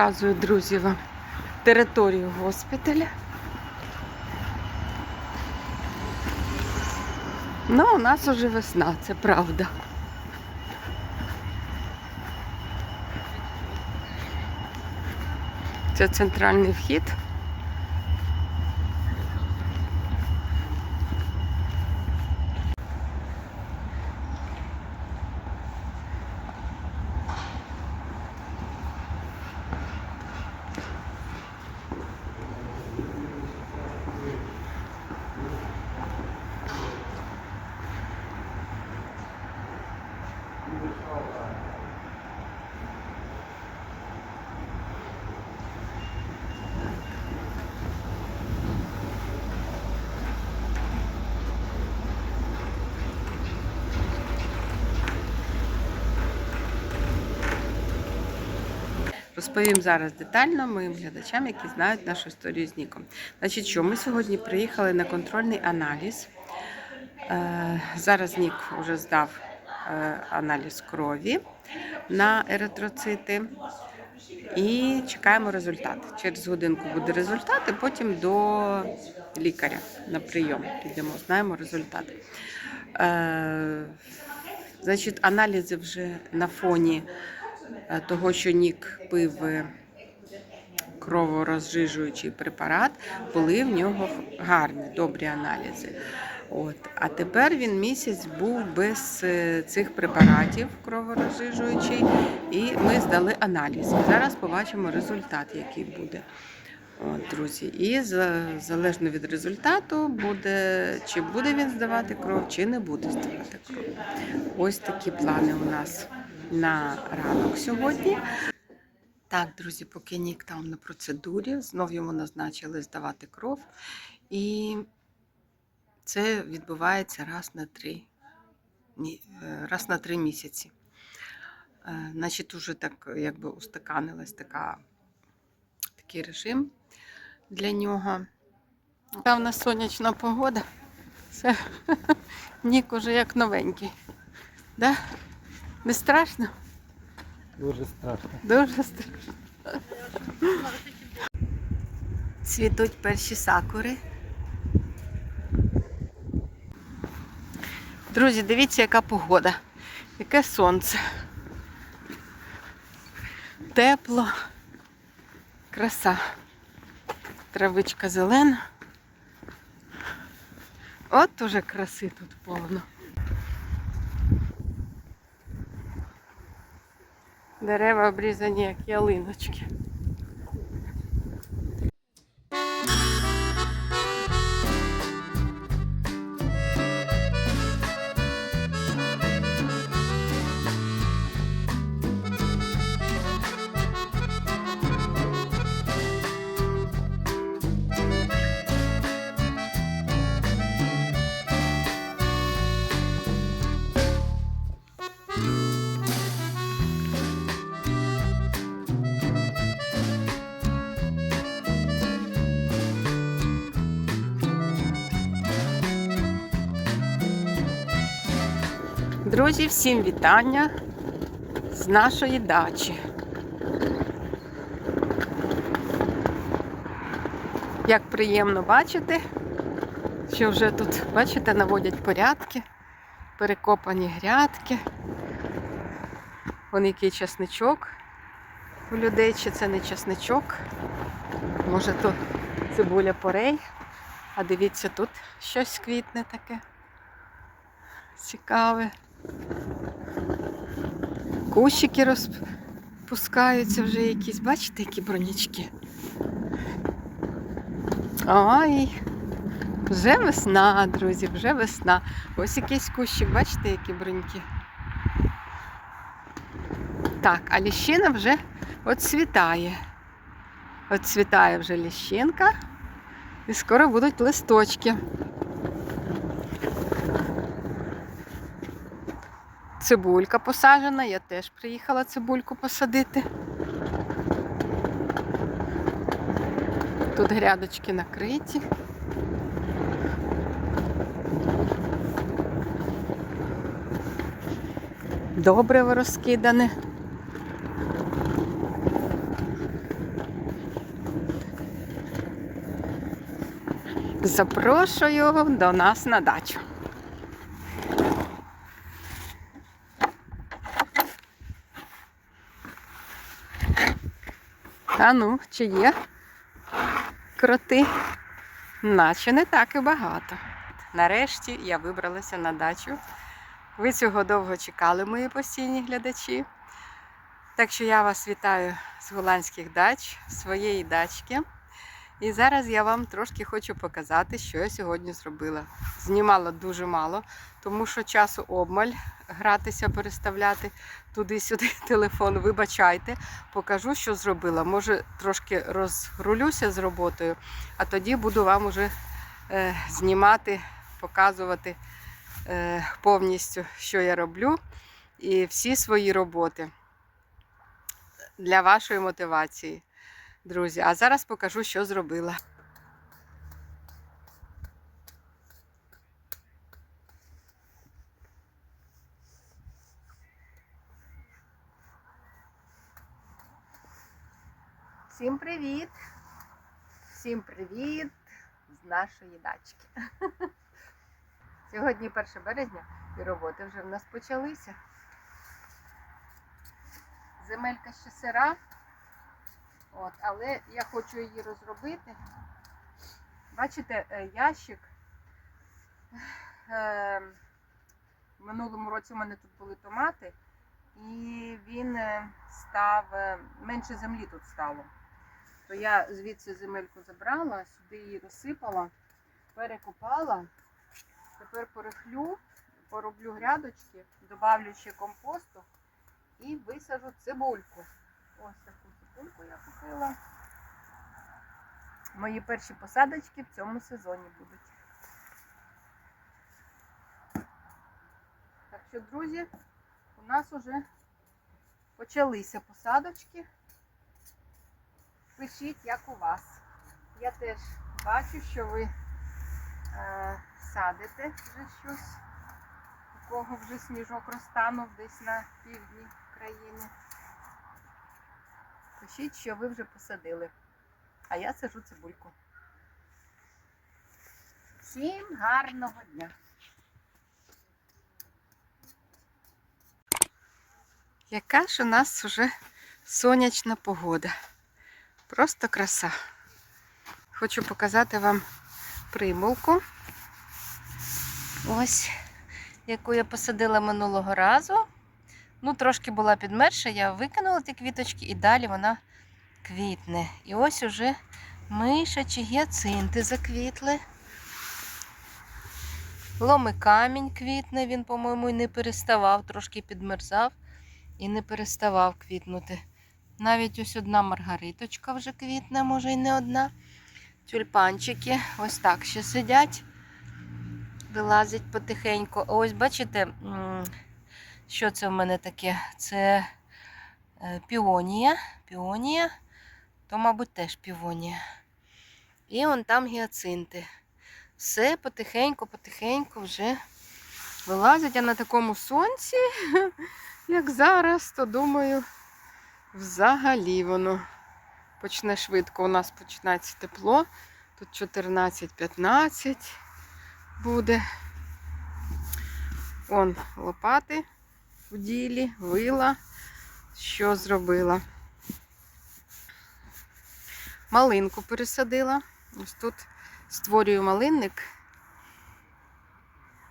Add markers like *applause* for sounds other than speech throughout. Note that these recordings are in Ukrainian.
Показую, друзі, вам територію госпіталя. Ну, у нас уже весна, це правда. Це центральний вхід. Розповім зараз детально моїм глядачам, які знають нашу історію з Ніком. Значить, що ми сьогодні приїхали на контрольний аналіз. Е, зараз Нік вже здав е, аналіз крові на еритроцити. І чекаємо результат. Через годинку буде результат, і потім до лікаря на прийом підемо, знаємо результат. Е, значить, аналізи вже на фоні того, що Нік пив е, кроворозжижуючий препарат, були в нього гарні, добрі аналізи. От. А тепер він місяць був без е, цих препаратів кроворозжижуючий, і ми здали аналіз. Зараз побачимо результат, який буде. От, друзі, і залежно від результату буде, чи буде він здавати кров, чи не буде здавати кров. Ось такі плани у нас на ранок сьогодні. Так, друзі, поки Нік там на процедурі, знов йому назначили здавати кров. І це відбувається раз на три, е, раз на три місяці. Е, Значить, уже так якби устаканилась така, такий режим для нього. Така в нас сонячна погода. Все, *laughs* Нік уже як новенький. Да? Не страшно? Дуже страшно. Дуже страшно. Цвітуть перші сакури. Друзі, дивіться, яка погода, яке сонце. Тепло, краса. Травичка зелена. От уже краси тут повно. Дерева обрізані, як ялиночки. Друзі, всім вітання з нашої дачі. Як приємно бачити, що вже тут, бачите, наводять порядки, перекопані грядки. Вон який часничок у людей, чи це не часничок. Може то цибуля порей. А дивіться, тут щось квітне таке. Цікаве. Кущики розпускаються вже якісь, бачите, які бронячки. Ой, вже весна, друзі, вже весна. Ось якийсь кущик, бачите, які броньки. Так, а ліщина вже оцвітає. Оцвітає вже ліщинка. І скоро будуть листочки. Цибулька посаджена, я теж приїхала цибульку посадити. Тут грядочки накриті. Добриво розкидане. Запрошую до нас на дачу. А ну, чи є кроти? Наче не так і багато. Нарешті я вибралася на дачу. Ви цього довго чекали, мої постійні глядачі. Так що я вас вітаю з голландських дач, своєї дачки. І зараз я вам трошки хочу показати, що я сьогодні зробила. Знімала дуже мало, тому що часу обмаль гратися, переставляти туди-сюди *laughs* телефон. Вибачайте, покажу, що зробила. Може, трошки розгрулюся з роботою, а тоді буду вам уже е, знімати, показувати е, повністю, що я роблю, і всі свої роботи для вашої мотивації, друзі. А зараз покажу, що зробила. Всім привіт! Всім привіт з нашої дачки. *laughs* Сьогодні 1 березня і роботи вже в нас почалися. Земелька ще сира, от, але я хочу її розробити. Бачите, е, ящик. Е, В минулому році у мене тут були томати, і він е, став е, менше землі тут стало. То я звідси земельку забрала, сюди її розсипала, перекопала. Тепер порихлю, пороблю грядочки, добавлю ще компосту і висажу цибульку. Ось таку цибульку я купила. Мої перші посадочки в цьому сезоні будуть. Так що, друзі, у нас вже почалися посадочки. Пишіть, як у вас. Я теж бачу, що ви е, садите вже щось. У кого вже сніжок розтанув десь на півдні країни. Пишіть, що ви вже посадили. А я сажу цибульку. Всім гарного дня! Яка ж у нас вже сонячна погода. Просто краса. Хочу показати вам примулку. Ось, яку я посадила минулого разу. Ну, трошки була підмерша, я викинула ті квіточки і далі вона квітне. І ось уже мишачі гіацинти заквітли. Ломи камінь квітне, він, по-моєму, і не переставав, трошки підмерзав і не переставав квітнути. Навіть ось одна маргариточка вже квітне, може й не одна. Тюльпанчики ось так ще сидять, вилазять потихеньку. Ось бачите, що це в мене таке? Це е, піонія. Піонія, то, мабуть, теж півонія. І он там гіацинти. Все потихеньку, потихеньку вже вилазять. А на такому сонці, *laughs* як зараз, то думаю. Взагалі воно почне швидко. У нас починається тепло. Тут 14-15 буде. Он лопати в ділі, вила. Що зробила? Малинку пересадила. Ось тут створюю малинник,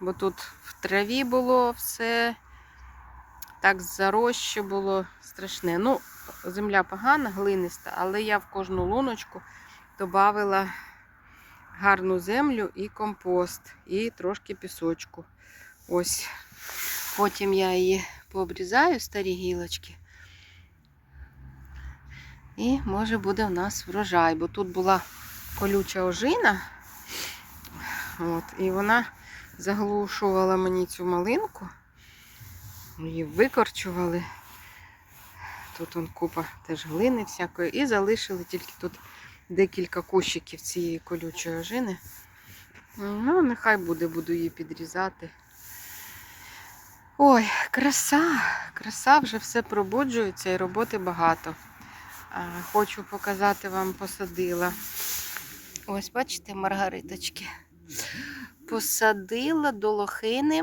бо тут в траві було все так заросше було страшне. Ну, земля погана, глиниста, але я в кожну луночку додавила гарну землю і компост, і трошки пісочку. Ось. Потім я її пообрізаю, старі гілочки. І може буде в нас врожай, бо тут була колюча ожина. От, і вона заглушувала мені цю малинку. Її викорчували. Тут он купа теж глини всякої. І залишили тільки тут декілька кущиків цієї колючої ожини. Ну, нехай буде, буду її підрізати. Ой, краса, краса, вже все пробуджується і роботи багато. Хочу показати вам, посадила Ось, бачите, маргариточки. Посадила до лохини.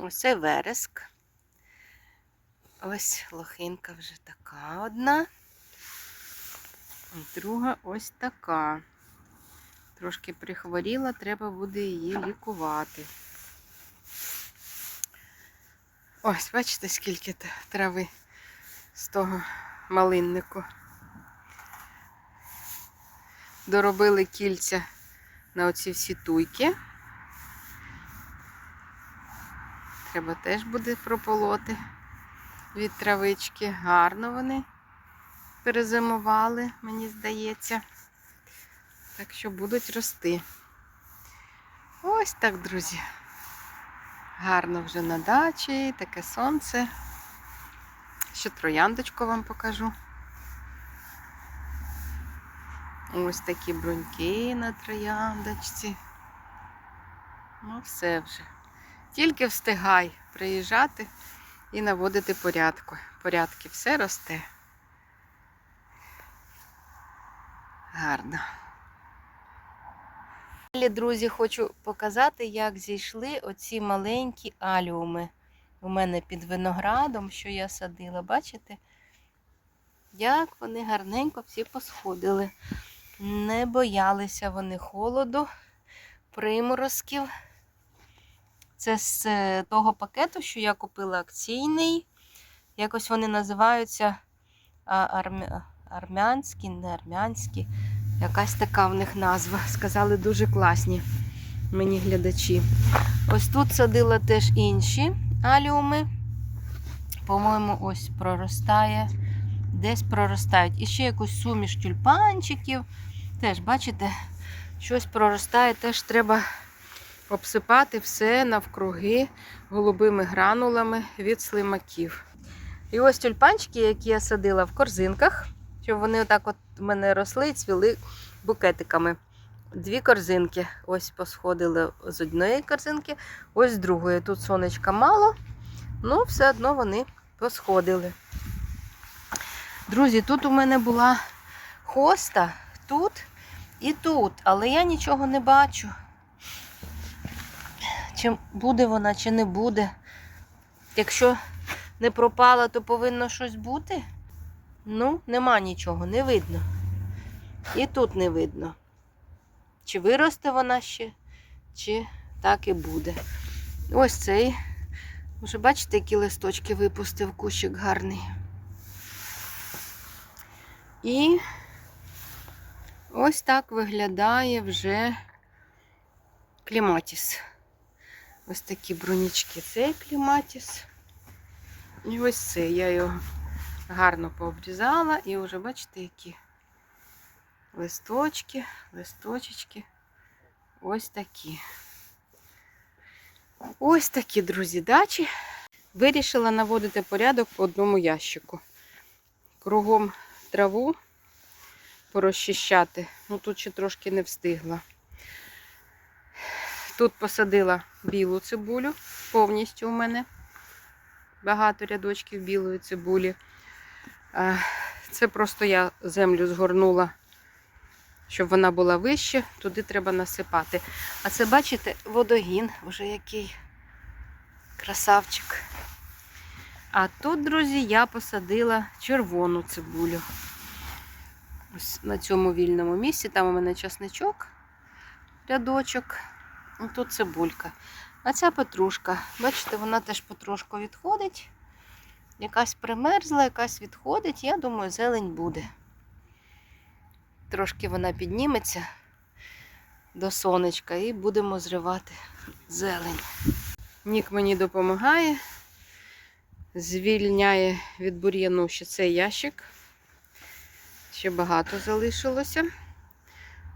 Ось вереск. Ось лохинка вже така одна. І Друга ось така. Трошки прихворіла, треба буде її лікувати. Ось, бачите, скільки трави з того малиннику. Доробили кільця на оці всі туйки. Треба теж буде прополоти від травички. Гарно вони перезимували, мені здається. Так що будуть рости. Ось так, друзі. Гарно вже на дачі, таке сонце. Ще трояндочку вам покажу. Ось такі бруньки на трояндочці. Ну, все вже. Тільки встигай приїжджати і наводити порядку. Порядки все росте. Гарно. Далі, друзі, хочу показати, як зійшли оці маленькі аліуми. У мене під виноградом, що я садила, бачите? Як вони гарненько всі посходили. Не боялися вони холоду, приморозків. Це з е, того пакету, що я купила акційний. Якось вони називаються армянські, не армянські. Якась така в них назва. Сказали дуже класні мені глядачі. Ось тут садила теж інші аліуми. По-моєму, ось проростає. Десь проростають. І ще якусь суміш тюльпанчиків. Теж, бачите, щось проростає, теж треба обсипати все навкруги голубими гранулами від слимаків. І ось тюльпанчики, які я садила в корзинках, щоб вони отак от у мене росли і цвіли букетиками. Дві корзинки. Ось посходили з однієї корзинки, ось з другої. Тут сонечка мало, ну все одно вони посходили. Друзі, тут у мене була хоста, тут і тут, але я нічого не бачу. Чи буде вона, чи не буде. Якщо не пропала, то повинно щось бути. Ну, нема нічого, не видно. І тут не видно. Чи виросте вона ще, чи так і буде. Ось цей. Вже бачите, які листочки випустив кущик гарний. І ось так виглядає вже кліматіс. Ось такі бронічки. Цей кліматіс. І ось це. Я його гарно пообрізала. І вже бачите, які листочки, листочечки. Ось такі. Ось такі, друзі, дачі. Вирішила наводити порядок по одному ящику. Кругом траву порозчищати. Ну тут ще трошки не встигла. Тут посадила білу цибулю, повністю у мене. Багато рядочків білої цибулі. Е, Це просто я землю згорнула, щоб вона була вище, туди треба насипати. А це, бачите, водогін вже який красавчик. А тут, друзі, я посадила червону цибулю. Ось на цьому вільному місці. Там у мене часничок, рядочок. Ну, Тут цибулька. А ця петрушка. Бачите, вона теж потрошку відходить. Якась примерзла, якась відходить. Я думаю, зелень буде. Трошки вона підніметься до сонечка і будемо зривати зелень. Нік мені допомагає, звільняє від бур'яну ще цей ящик. Ще багато залишилося.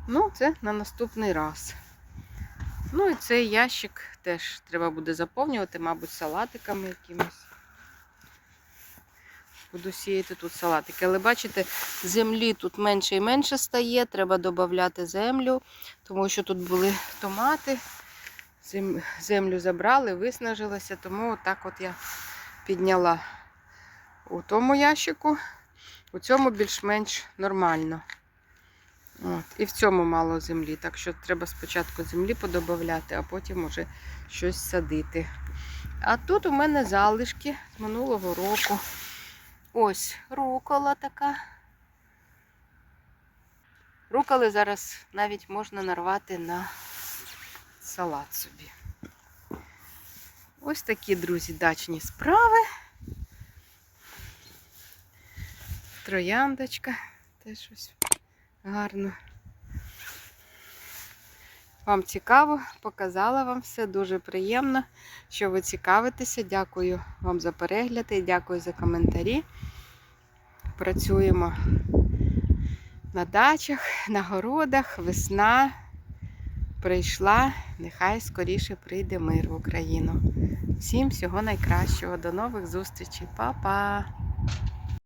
Ну, це на наступний раз. Ну і цей ящик теж треба буде заповнювати, мабуть, салатиками якимось. Буду сіяти тут салатики. Але бачите, землі тут менше і менше стає, треба додати землю, тому що тут були томати. Землю забрали, виснажилося, тому отак от я підняла у тому ящику. У цьому більш-менш нормально. От. І в цьому мало землі. Так що треба спочатку землі подобавляти, а потім уже щось садити. А тут у мене залишки з минулого року. Ось рукола така. Руколи зараз навіть можна нарвати на салат собі. Ось такі, друзі, дачні справи. Трояндочка теж ось гарно. Вам цікаво, показала вам все дуже приємно, що ви цікавитеся. Дякую вам за перегляди, дякую за коментарі. Працюємо на дачах, на городах, весна прийшла. Нехай скоріше прийде мир в Україну. Всім всього найкращого. До нових зустрічей. Па-па!